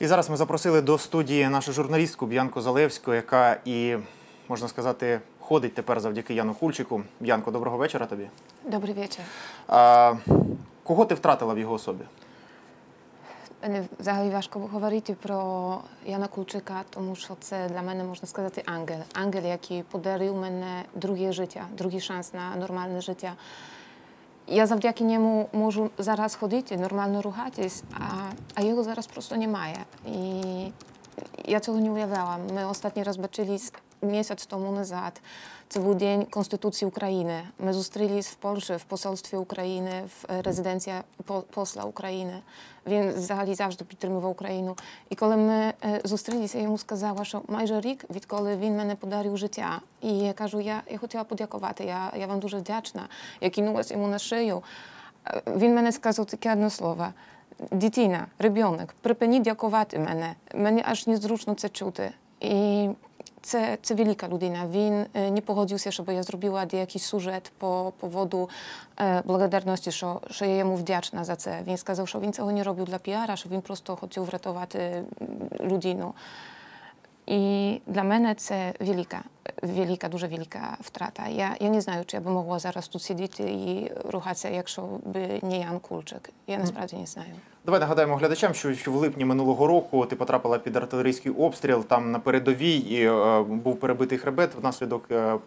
І зараз ми запросили до студії нашу журналістку Б'янку Залевську, яка і можна сказати ходить тепер завдяки Яну Кульчику. Б'янко, доброго вечора тобі. Добрий вечір. А, Кого ти втратила в його особі? Мені взагалі важко говорити про Яна Кульчика, тому що це для мене можна сказати ангел. Ангел, який подарив мене друге життя, другий шанс на нормальне життя. Я завдяки ньому можу зараз ходити, нормально рухатись, а а його зараз просто немає. І я цього не уявляла. Ми останній раз бачились miesiąc temu nazad, to był dzień Konstytucji Ukrainy. My zostali w Polsce, w posolstwie Ukrainy, w rezydencji posła Ukrainy, więc zali zawsze podtrzymywał Ukrainę. I kiedy my e, zostali się, ja mu skazała, że majże rik, odkąd win mnie podarił życia. I ja każu, ja, chciałam podziękować, ja, ja wam dużo wdzięczna, ja kinułaś mu na szyju. E, win mnie skazał tylko jedno słowo. Dzieciina, rybionek, przepeni dziękować mnie. aż niezruszno to czuty. I це це велика людина. Він не погодився, щоб я зробила деякий сюжет по поводу е, благодарності, що що я йому вдячна за це. Він сказав, що він цього не робив для піара, що він просто хотів врятувати людину. І для мене це велика wielka, дуже wielka втрата. Я ja nie знаю, чи ja bym mogła zaraz tu сидіти і рухатися, якщо б не Ян Кульчик. Я насправді не знаю. Давай нагадаємо глядачам, що в липні минулого року ти потрапила під артилерійський обстріл там на передовій і е, був перебитий хребет внаслідок е,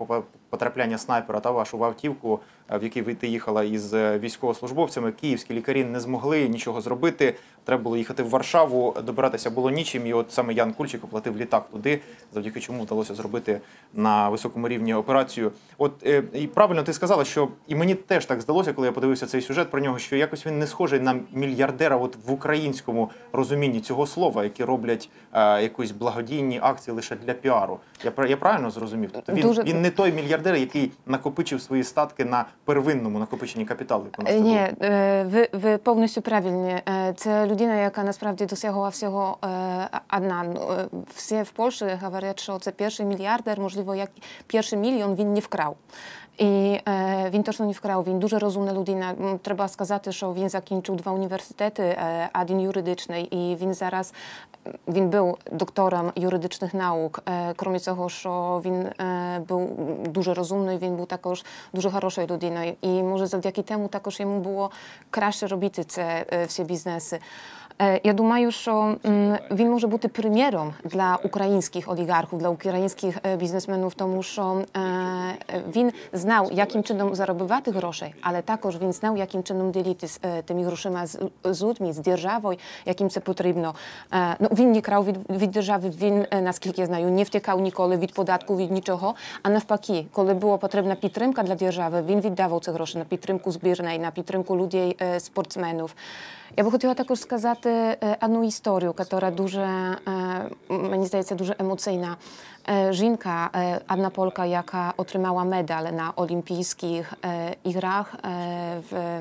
потрапляння снайпера та вашу автівку, е, в якій ти їхала із е, військовослужбовцями. Київські лікарі не змогли нічого зробити. Треба було їхати в Варшаву, добиратися було нічим. І от саме Ян Кульчик оплатив літак туди, завдяки чому вдалося зробити на високому рівні операцію. От е, і правильно ти сказала, що і мені теж так здалося, коли я подивився цей сюжет про нього, що якось він не схожий на мільярдера, от в українському розумінні цього слова, які роблять е, якусь благодійні акції лише для піару. Я я правильно зрозумів? Тобто він Дуже... він не той мільярдер, який накопичив свої статки на первинному накопиченні капіталу. Е, ні, е, ви ви повністю правильні. Це людина, яка насправді досягла всього одна. Всі в Польщі говорять, що це перший мільярдер, можливо, як перший мільйон він не вкрав. І e, він точно не вкрав, він дуже розумна людина. Треба сказати, що він закінчив два університети, e, один юридичний, і він зараз він був доктором юридичних наук. E, крім цього, що він був дуже розумний, він був також дуже хорошою людиною. І може завдяки тему також йому було краще робити це всі бізнеси. Я думаю, що він може бути приміром для українських олігархів, для українських бізнесменів, тому що win znał, jakim czynom zarobywa tych groszy, ale także win znał, jakim czynom dzielity z e, tymi groszyma z, z ludźmi, z dzierżawą, jakim se potrzebno. E, no, win nie krał wid, wid win e, nas kilkie znają, nie wtykał nikoli wid podatku, wid niczego, a na nawpaki, kiedy było potrzebna pitrymka dla dzierżawy, win wydawał te grosze na pitrymku zbiernej, na pitrymku ludzi, sportsmenów. Ja bym chciała także wskazać jedną historię, która duża, mnie zdaje się, duża emocyjna. E, Żinka e, Anna Polka, jaka otrzymała medal na olimpijskich e, igrach w,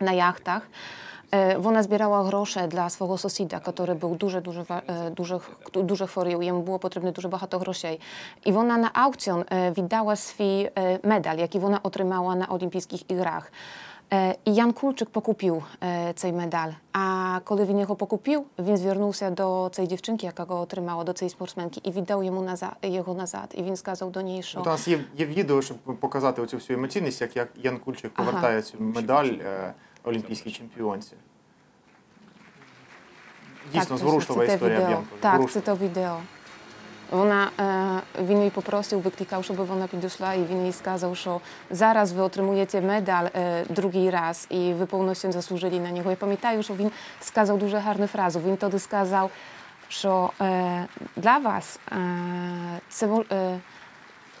na jachtach, ona zbierała grosze dla swojego sosida, który był duży, duży, duży, duży chory, jemu było potrzebne dużo багато groszej. I ona na aukcjon wydała swój medal, jaki ona otrzymała na olimpijskich igrach. I Jan Kulczyk pokupił цей медаль. А коли він його pokupił, він звернувся до цієї дівчинки, яка його отримала, до цієї спортсменки, і віддав йому назад, його назад. І він сказав до неї, що... У нас є, є відео, щоб показати оцю всю емоційність, як, як Ян Кульчик повертає ага. цю медаль е, олімпійській чемпіонці. Дійсно, зворушлива історія. Так, це то відео. Вона він її попросив, викликав, щоб вона підійшла, і він їй сказав, що зараз ви отримуєте медаль другий раз, і ви повністю заслужили на нього. Я пам'ятаю, що він сказав дуже гарну фразу. Він тоді сказав, що для вас це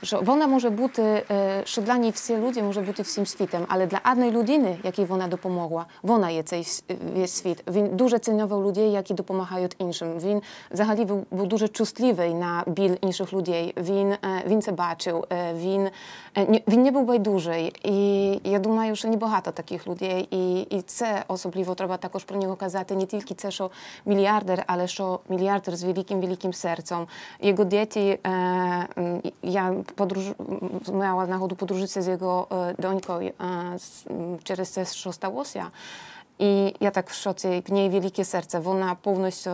że ona może być, że dla niej wszyscy ludzie może być w tym ale dla jednej ludiny, jakiej ona dopomogła, ona jest tej świat. Win dużo ceniował ludzi, jaki dopomagają innym. Win zachali był, był dużo czustliwy na bil innych ludzi. Win, e, win se baczył, e, win, e, nie, win nie był bajdłużej. I ja думаю, że nie bogato takich ludzi i, i to osobliwo trzeba także pro niego kazać, nie tylko to, że miliarder, ale że miliarder z wielkim, wielkim sercem. Jego dzieci, e, ja podróż, miała chodu подружитися z jego донькою через те, що Szostałosia. I ja tak w szocie, w niej wielkie serce, ona jest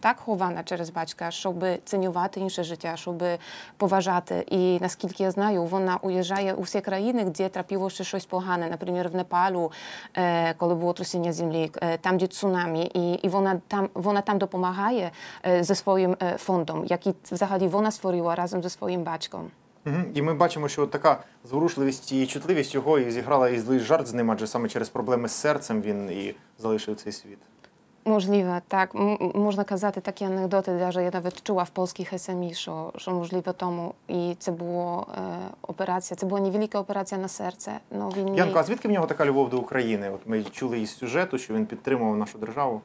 tak chowana przez baćka, żeby ceniowała inne życie, żeby poważać. I na skilki ja znają, ona ujeżdża u wszystkie krainy, gdzie trafiło się coś pogane, na przykład w Nepalu, e, kiedy było trusienie ziemi, e, tam gdzie tsunami i, i ona, tam, ona tam dopomaga e, ze swoim e, fondem, jaki w zasadzie ona stworzyła razem ze swoim baćką. І ми бачимо, що от така зворушливість і чутливість його і зіграла і злий жарт з ним, адже саме через проблеми з серцем він і залишив цей світ. Możliwe, tak. Можна казати такі анекдоти, даже я навіть чула в польських СМІ, ем що, що можливо тому. І це була е, операція, це була невелика операція на серце. Но він Янко, а звідки в нього така любов до України? От ми чули із сюжету, що він підтримував нашу державу.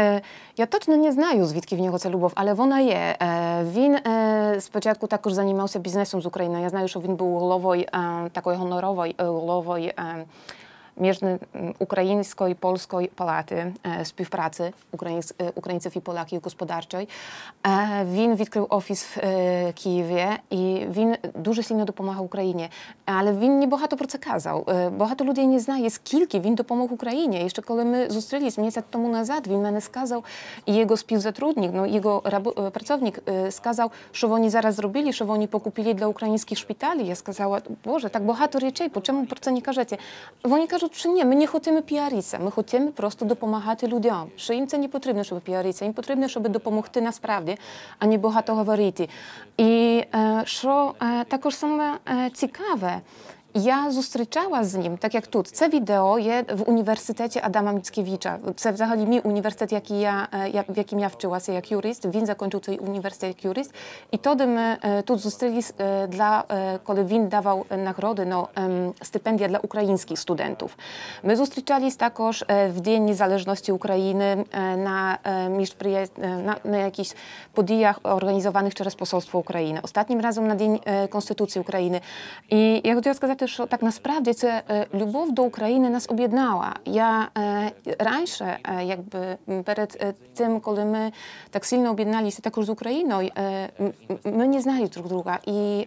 Е, я точно не знаю, звідки в нього ця любов, але вона є. Е, він е, спочатку також займався бізнесом з України. Я знаю, що він був головою такої гонорової головою między mm, ukraińsko i polską palaty e, współpracy Ukraińc, e, Ukraińców i Polaków gospodarczej. E, win odkrył ofis w e, Kijowie i win dużo silnie dopomagał Ukrainie, ale win nie bohato przekazał. E, bohato ludzie nie zna, jest kilki, win dopomógł Ukrainie. Jeszcze kiedy my zostali z miesiąc temu nazad, win mnie skazał i jego spółzatrudnik, no, jego e, pracownik skazał, że oni zaraz zrobili, że oni pokupili dla ukraińskich szpitali. Ja skazała, Boże, tak bohato rzeczy, po czemu proce nie każecie? Oni każą, Чи ні, ми не хочемо піаритися, ми хочемо просто допомагати людям. Що їм це не потрібно, щоб піаритися, їм потрібно, щоб допомогти насправді, а не багато говорити. І е, що е, також саме е, цікаве. ja zustryczała z nim, tak jak tu, C wideo je w Uniwersytecie Adama Mickiewicza. C zachodzi mi uniwersytet, jaki ja, e, ja, w jakim ja wczyła się jak jurist, win zakończył tej uniwersytet jak jurist i wtedy my e, tu zustryli, e, dla, kiedy win dawał nagrody, no, stypendia dla ukraińskich studentów. My zustryczali takoż w Dzień Niezależności Ukrainy na, na, na jakichś podijach organizowanych przez Posolstwo Ukrainy. Ostatnim razem na Dzień Konstytucji Ukrainy. I ja chciałam сказать, сказати, що так насправді це е, любов до України нас об'єднала. Я е, раніше, е, якби перед тим, коли ми так сильно об'єдналися також з Україною, ми не знали друг друга і.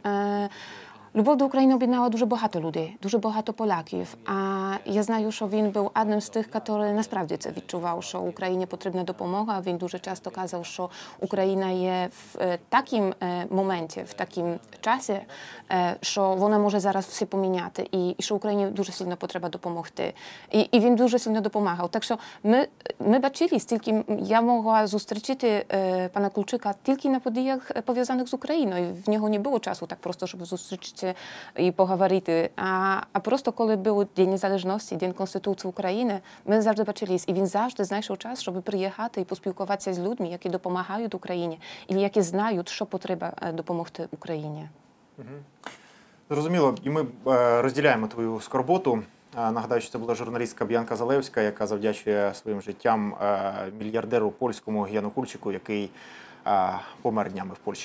Любов до України об'єднала дуже багато людей, дуже багато поляків. А я знаю, що він був одним з тих, який насправді це відчував, що Україні потрібна допомога. Він дуже часто казав, що Україна є в е, такому е, моменті, в такому часі, е, що вона може зараз все поміняти, і що Україні дуже сильно потрібно допомогти. І і він дуже сильно допомагав. Так що ми ми бачили, стільки я могла зустрічити пана Кульчика тільки на подіях пов'язаних з Україною. В нього не було часу так просто, щоб зустрічити сісти і поговорити. А а просто коли був День Незалежності, День Конституції України, ми завжди бачились, і він завжди знайшов час, щоб приїхати і поспілкуватися з людьми, які допомагають Україні, і які знають, що потреба е, допомогти Україні. Зрозуміло, і ми е, розділяємо твою скорботу. Нагадаю, що це була журналістка Б'янка Залевська, яка завдячує своїм життям е, мільярдеру польському Янукульчику, який помер днями в Польщі.